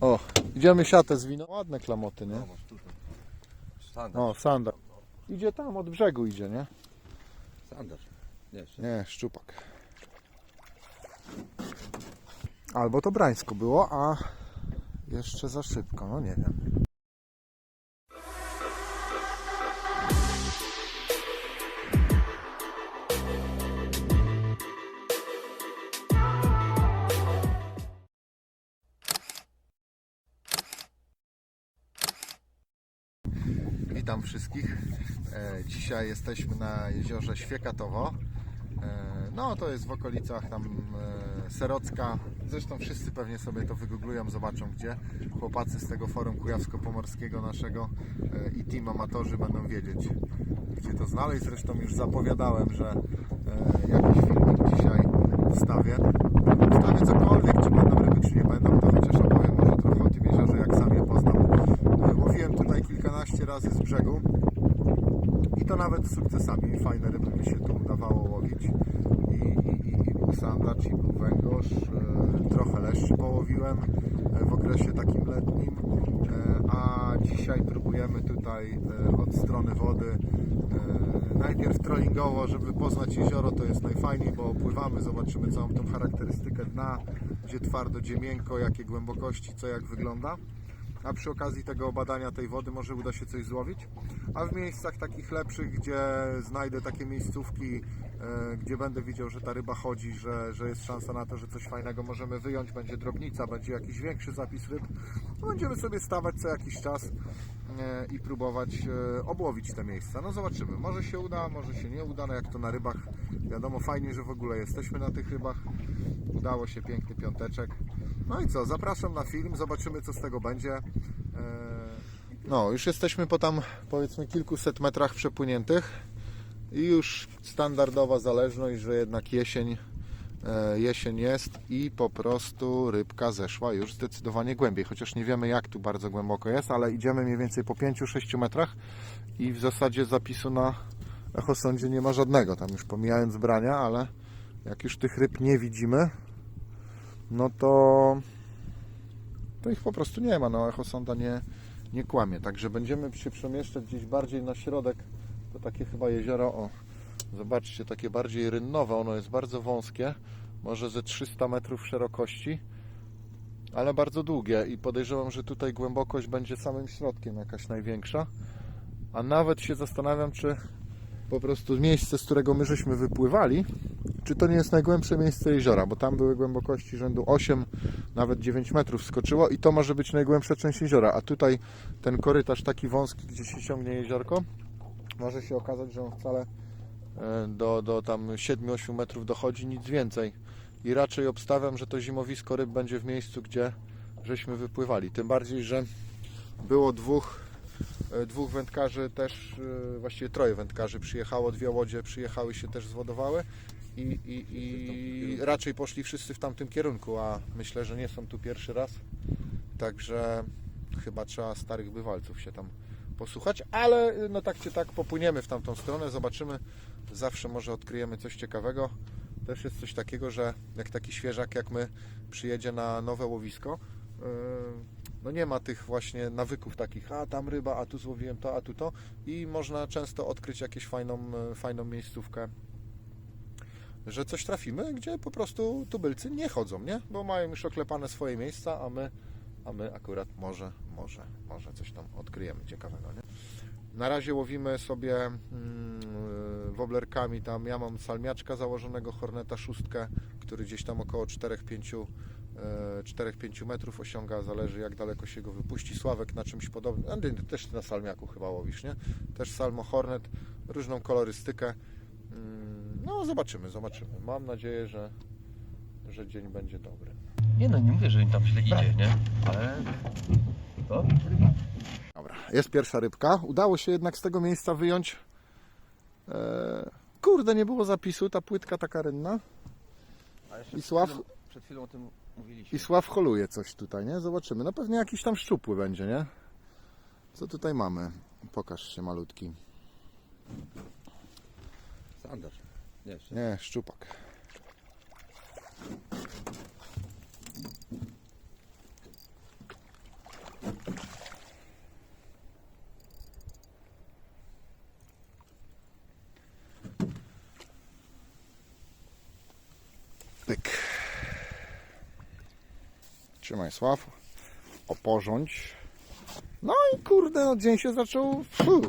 O, idziemy siatę z winą. Ładne klamoty, nie? Standard. O, sandar. Idzie tam, od brzegu idzie, nie? Standard. Nie. Nie, szczupak. Albo to Brańsko było, a jeszcze za szybko, no nie wiem. Witam wszystkich. E, Dzisiaj jesteśmy na jeziorze Świekatowo. E, No to jest w okolicach tam e, Serocka. Zresztą wszyscy pewnie sobie to wygooglują, zobaczą gdzie. Chłopacy z tego forum kujawsko-pomorskiego naszego i team amatorzy będą wiedzieć gdzie to znaleźć. Zresztą już zapowiadałem, że jakiś filmik dzisiaj wstawię. Wstawię cokolwiek, czy będą ryby, czy nie będą, to chociaż 15 razy z brzegu i to nawet z sukcesami. Fajne ryby mi się tu udawało łowić. I, i, i był sandacz, i był węgorz, e, trochę leszczy połowiłem e, w okresie takim letnim, e, a dzisiaj próbujemy tutaj od strony wody najpierw trollingowo, żeby poznać jezioro, to jest najfajniej, bo pływamy, zobaczymy całą tą charakterystykę dna, gdzie twardo, gdzie miękko, jakie głębokości, co jak wygląda a przy okazji tego badania tej wody może uda się coś złowić. A w miejscach takich lepszych, gdzie znajdę takie miejscówki, e, gdzie będę widział, że ta ryba chodzi, że, że jest szansa na to, że coś fajnego możemy wyjąć, będzie drobnica, będzie jakiś większy zapis ryb, będziemy sobie stawać co jakiś czas i próbować e, obłowić te miejsca. No zobaczymy, może się uda, może się nie uda, no jak to na rybach, wiadomo, fajnie, że w ogóle jesteśmy na tych rybach. Udało się piękny piąteczek. No i co, zapraszam na film, zobaczymy co z tego będzie. Eee, No, już jesteśmy po tam powiedzmy kilkuset metrach przepłyniętych i już standardowa zależność, że jednak jesień, e, jesień jest i po prostu rybka zeszła już zdecydowanie głębiej, chociaż nie wiemy jak tu bardzo głęboko jest, ale idziemy mniej więcej po 5-6 metrach i w zasadzie zapisu na echosądzie nie ma żadnego, tam już pomijając brania, ale jak już tych ryb nie widzimy, no to, to ich po prostu nie ma. No, echosonda nie, nie kłamie. Także będziemy się przemieszczać gdzieś bardziej na środek. To takie chyba jezioro, o, zobaczcie, takie bardziej rynnowe. Ono jest bardzo wąskie, może ze 300 metrów szerokości, ale bardzo długie i podejrzewam, że tutaj głębokość będzie samym środkiem jakaś największa. A nawet się zastanawiam, czy po prostu miejsce, z którego my żeśmy wypływali, czy to nie jest najgłębsze miejsce jeziora, bo tam były głębokości rzędu 8, nawet 9 metrów skoczyło i to może być najgłębsza część jeziora, a tutaj ten korytarz taki wąski, gdzie się ciągnie jeziorko, może się okazać, że on wcale do, do tam 7-8 metrów dochodzi, nic więcej. I raczej obstawiam, że to zimowisko ryb będzie w miejscu, gdzie żeśmy wypływali. Tym bardziej, że było dwóch, e, dwóch wędkarzy też, e, właściwie troje wędkarzy przyjechało, dwie łodzie przyjechały się też zwodowały i, i, i raczej poszli wszyscy w tamtym kierunku, a myślę, że nie są tu pierwszy raz. Także chyba trzeba starych bywalców się tam posłuchać, ale no tak czy tak popłyniemy w tamtą stronę, zobaczymy. Zawsze może odkryjemy coś ciekawego. Też jest coś takiego, że jak taki świeżak jak my przyjedzie na nowe łowisko, yy, no nie ma tych właśnie nawyków takich, a tam ryba, a tu złowiłem to, a tu to i można często odkryć jakąś fajną, e, fajną miejscówkę że coś trafimy, gdzie po prostu tubylcy nie chodzą, nie? Bo mają już oklepane swoje miejsca, a my, a my akurat może, może, może coś tam odkryjemy ciekawego, nie? Na razie łowimy sobie mm, woblerkami tam, ja mam salmiaczka założonego, horneta szóstkę, który gdzieś tam około 4-5 e, 4-5 metrów osiąga, zależy jak daleko się go wypuści. Sławek na czymś podobnym, a ty też na salmiaku chyba łowisz, nie? Też salmo hornet, różną kolorystykę. Mm, No zobaczymy, zobaczymy. Mam nadzieję, że, że dzień będzie dobry. Nie no, nie mówię, że im tam źle idzie, nie? Ale... To? Dobra, jest pierwsza rybka. Udało się jednak z tego miejsca wyjąć. E, kurde, nie było zapisu, ta płytka taka rynna. A jeszcze I przed Sław? chwilą- Przed chwilą o tym mówiliśmy. I Sław holuje coś tutaj, nie? Zobaczymy. No pewnie jakiś tam szczupły będzie, nie? Co tutaj mamy? Pokaż się malutki. Standard. Nie, jeszcze. Nie, szczupak. Trzymaj Sław. Oporządź. No i kurde, no dzień się zaczął. Fu.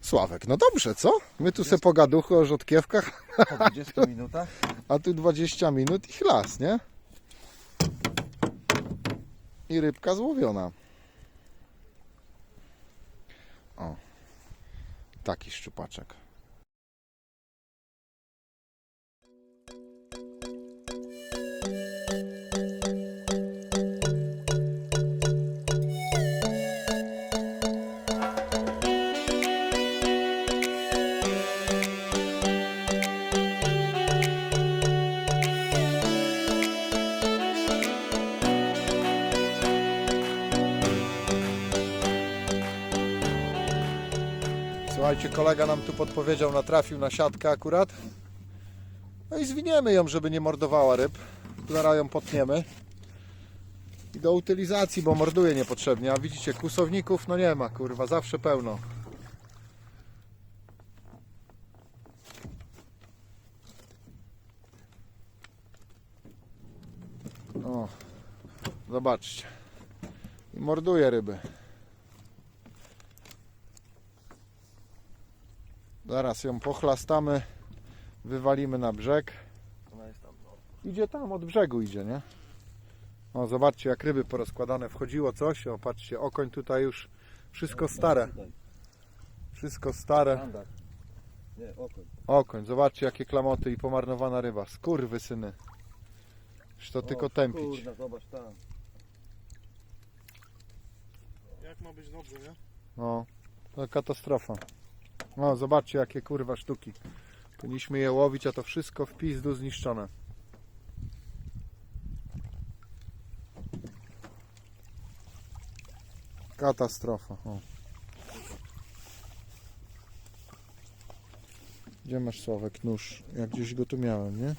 Sławek, no dobrze, co? My tu se pogaduchy o rzodkiewkach, Po 20 minutach? a tu 20 minut i chlas, nie? I rybka złowiona. O. Taki szczupaczek. Słuchajcie, kolega nam tu podpowiedział, natrafił na siatkę akurat. No i zwiniemy ją, żeby nie mordowała ryb. Zaraz ją potniemy. I do utylizacji, bo morduje niepotrzebnie. A widzicie, kusowników no nie ma, kurwa, zawsze pełno. O, zobaczcie. I morduje ryby. Zaraz ją pochlastamy, wywalimy na brzeg. Ona jest tam, no. Idzie tam, od brzegu idzie, nie? O, zobaczcie jak ryby porozkładane. Wchodziło coś, o, patrzcie, okoń tutaj już wszystko stare. Tutaj. Wszystko stare. Nie, okoń. Okoń, zobaczcie jakie klamoty i pomarnowana ryba. Skurwy syny. Już to tylko tępić. Kurde, zobacz tam. Jak ma być dobrze, nie? No, to katastrofa. No, zobaczcie jakie kurwa sztuki. Powinniśmy je łowić, a to wszystko w pizdu zniszczone. Katastrofa. O. Gdzie masz Sławek nóż? Ja gdzieś go tu miałem, nie?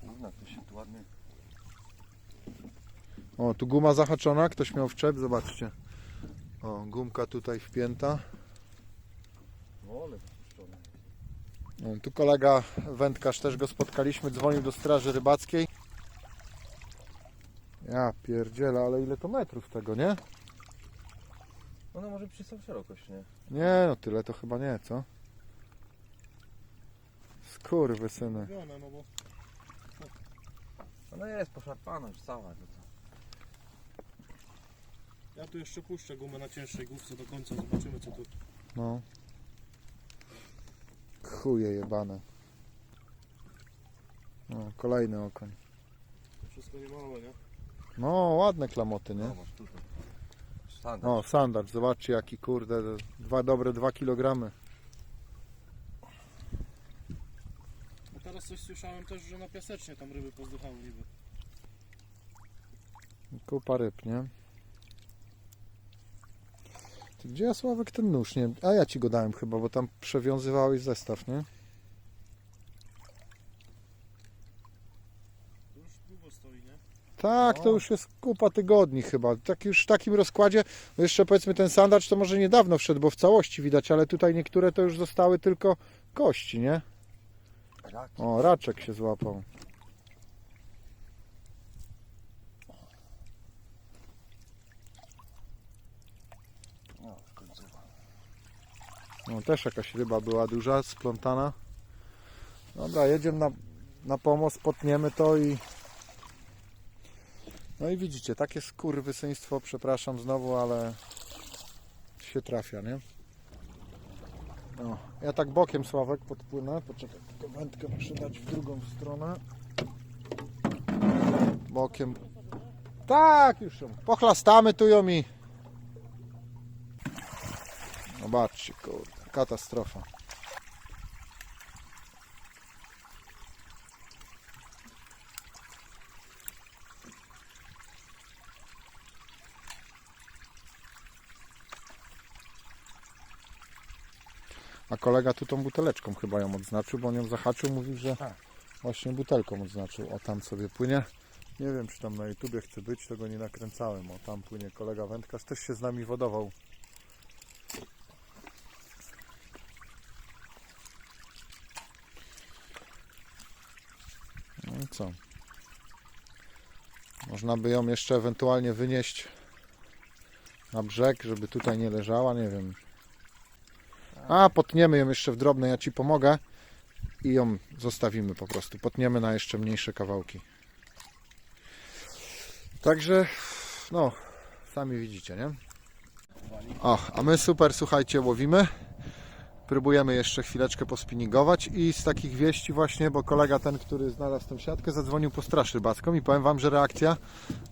Kurna, to się tu ładnie... O, tu guma zahaczona, ktoś miał wczep, zobaczcie. O, gumka tutaj wpięta. No, ale. No, Tu kolega wędkarz też go spotkaliśmy, dzwonił do straży rybackiej. Ja pierdzielę, ale ile to metrów tego, nie? Ona może przy sam szerokość, nie? Nie, no tyle to chyba nie, co? Skurwy syny. Mówione, bo Ona jest poszarpana już cała. No to... ja tu jeszcze puszczę gumę na cięższej główce do końca, zobaczymy co tu. No. Chuje jebane. No, kolejny okoń. Wszystko nie małe, nie? No, ładne klamoty, nie? Zobacz tutaj. Standard. O, standard, zobaczcie jaki kurde, dwa dobre 2 kg. A teraz coś słyszałem też, że na piasecznie tam ryby pozdychały niby. Kupa ryb, nie? Ty, gdzie ja Sławek ten nóż? Nie, a ja ci go dałem chyba, bo tam przewiązywałeś zestaw, nie? To już długo stoi, nie? Tak, to No. już jest kupa tygodni chyba. Tak już w takim rozkładzie, no jeszcze powiedzmy ten sandacz to może niedawno wszedł, bo w całości widać, ale tutaj niektóre to już zostały tylko kości, nie? O, raczek się złapał. No, końcowa. No, też jakaś ryba była duża, splątana. Dobra, jedziemy na, na pomost, potniemy to i... No i widzicie, takie skurwysyństwo, przepraszam znowu, ale się trafia, nie? No, ja tak bokiem, Sławek, podpłynę. Poczekaj, tylko wędkę muszę dać w drugą stronę. Bokiem. Tak, już ją. Pochlastamy tu ją i... Zobaczcie, kurde, katastrofa. A kolega tu tą buteleczką chyba ją odznaczył, bo on ją zahaczył, mówił, że Tak. właśnie butelką odznaczył. O, tam sobie płynie. Nie wiem, czy tam na YouTubie chce być, tego nie nakręcałem. O, tam płynie kolega wędkarz, też się z nami wodował. Co? Można by ją jeszcze ewentualnie wynieść na brzeg, żeby tutaj nie leżała, nie wiem. A, potniemy ją jeszcze w drobne, ja Ci pomogę i ją zostawimy po prostu. Potniemy na jeszcze mniejsze kawałki. Także, no, sami widzicie, nie? O, a my super, słuchajcie, łowimy. Próbujemy jeszcze chwileczkę pospinningować i z takich wieści właśnie, bo kolega ten, który znalazł tę siatkę, zadzwonił po straż rybacką i powiem Wam, że reakcja,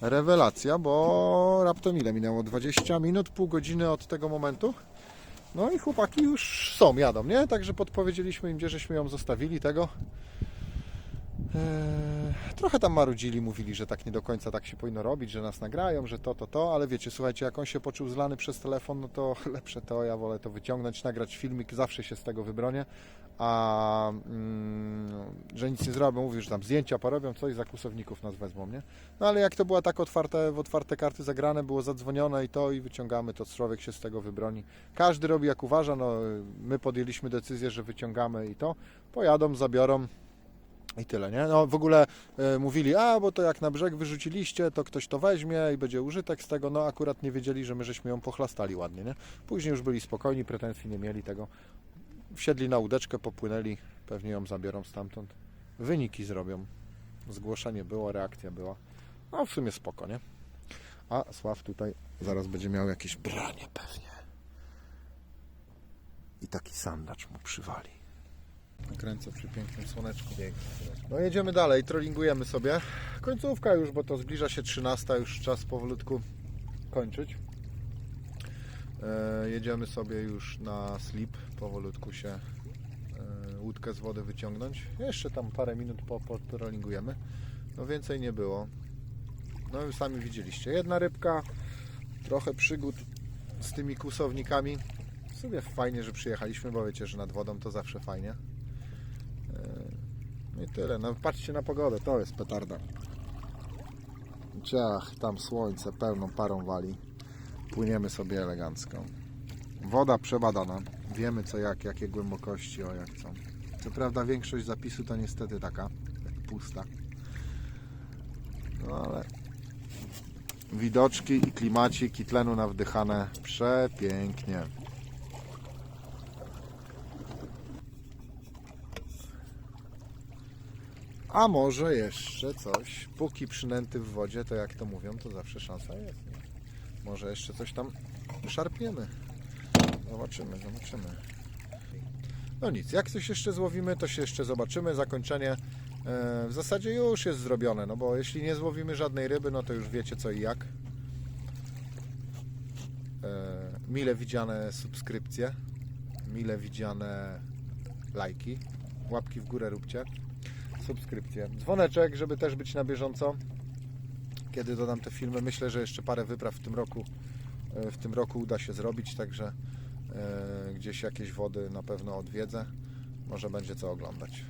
rewelacja, bo raptem ile minęło? 20 minut, pół godziny od tego momentu. No i chłopaki już są, jadą, nie? Także podpowiedzieliśmy im, gdzie żeśmy ją zostawili, tego. Eee, trochę tam marudzili, mówili, że tak nie do końca tak się powinno robić, że nas nagrają, że to, to, to, ale wiecie, słuchajcie, jak on się poczuł zlany przez telefon, no to lepsze to, ja wolę to wyciągnąć, nagrać filmik, zawsze się z tego wybronię, a mm, że nic nie zrobią, mówił, że tam zdjęcia porobią, coś, za kłusowników nas wezmą, nie? No ale jak to była tak otwarte, w otwarte karty zagrane, było zadzwonione i to i wyciągamy, to człowiek się z tego wybroni. Każdy robi jak uważa, no my podjęliśmy decyzję, że wyciągamy i to, pojadą, zabiorą, i tyle, nie? No w ogóle e, mówili, a bo to jak na brzeg wyrzuciliście, to ktoś to weźmie i będzie użytek z tego. No akurat nie wiedzieli, że my żeśmy ją pochlastali ładnie, nie? Później już byli spokojni, pretensji nie mieli tego. Wsiedli na łódeczkę, popłynęli, pewnie ją zabiorą stamtąd. Wyniki zrobią. Zgłoszenie było, reakcja była. No w sumie spoko, nie? A Sław tutaj zaraz będzie miał jakieś branie pewnie. I taki sandacz mu przywali. Kręcę przy pięknym słoneczku. No jedziemy dalej, trollingujemy sobie. Końcówka już, bo to zbliża się 13, już czas powolutku kończyć. E, jedziemy sobie już na slip, powolutku się e, łódkę z wody wyciągnąć. Jeszcze tam parę minut po, po trollingujemy. No więcej nie było. No już sami widzieliście. Jedna rybka, trochę przygód z tymi kłusownikami. W sumie fajnie, że przyjechaliśmy, bo wiecie, że nad wodą to zawsze fajnie. I tyle. No patrzcie na pogodę, to jest petarda. Ciach, tam słońce pełną parą wali. Płyniemy sobie elegancko. Woda przebadana. Wiemy co jak, jakie głębokości, o jak co. Co prawda większość zapisu to niestety taka pusta. No ale widoczki i klimacik i tlenu na wdychane przepięknie. A może jeszcze coś, póki przynęty w wodzie, to jak to mówią, to zawsze szansa jest. Może jeszcze coś tam szarpniemy. Zobaczymy, zobaczymy. No nic, jak coś jeszcze złowimy, to się jeszcze zobaczymy. Zakończenie e, w zasadzie już jest zrobione, no bo jeśli nie złowimy żadnej ryby, no to już wiecie co i jak. E, mile widziane subskrypcje, mile widziane lajki, łapki w górę róbcie subskrypcję. Dzwoneczek, żeby też być na bieżąco, kiedy dodam te filmy. Myślę, że jeszcze parę wypraw w tym roku, e, w tym roku uda się zrobić, także e, gdzieś jakieś wody na pewno odwiedzę. Może będzie co oglądać.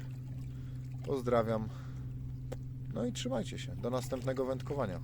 Pozdrawiam. No i trzymajcie się. Do następnego wędkowania.